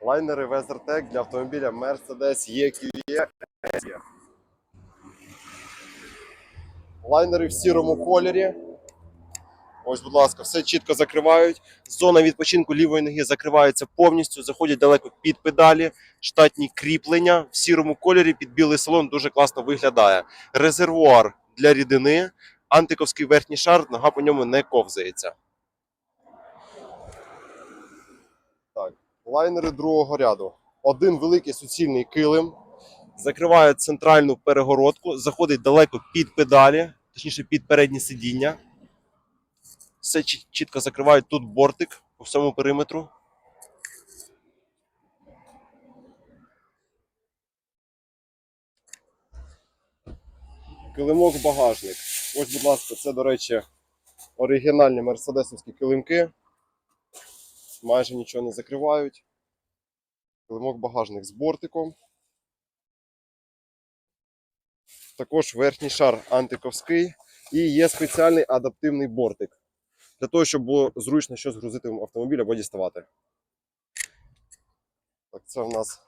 Лайнери Weathertech для автомобіля Mercedes EQE. Лайнери в сірому кольорі. Ось, будь ласка, все чітко закривають. Зона відпочинку лівої ноги закривається повністю, заходять далеко під педалі, штатні кріплення в сірому кольорі під білий салон дуже класно виглядає. Резервуар для рідини, антиковський верхній шар, нога по ньому не ковзається. Так, лайнери другого ряду. Один великий суцільний килим, закриває центральну перегородку, заходить далеко під педалі, точніше під переднє сидіння. Все чітко закривають тут бортик по всьому периметру. Килимок багажник. Ось, будь ласка, це, до речі, оригінальні мерседесовські килимки. Майже нічого не закривають. Килимок багажник з бортиком. Також верхній шар антиковський і є спеціальний адаптивний бортик для того, щоб було зручно щось грузити в автомобіль або діставати. Так, це в нас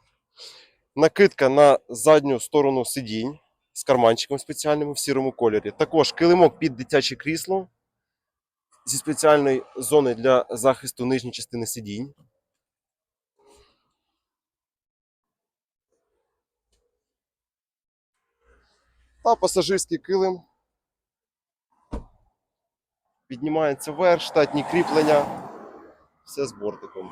накидка на задню сторону сидінь з карманчиком спеціальним в сірому кольорі. Також килимок під дитяче крісло зі спеціальної зони для захисту нижньої частини сидінь. Та пасажирський килим. Піднімається вверх, штатні кріплення. Все з бортиком.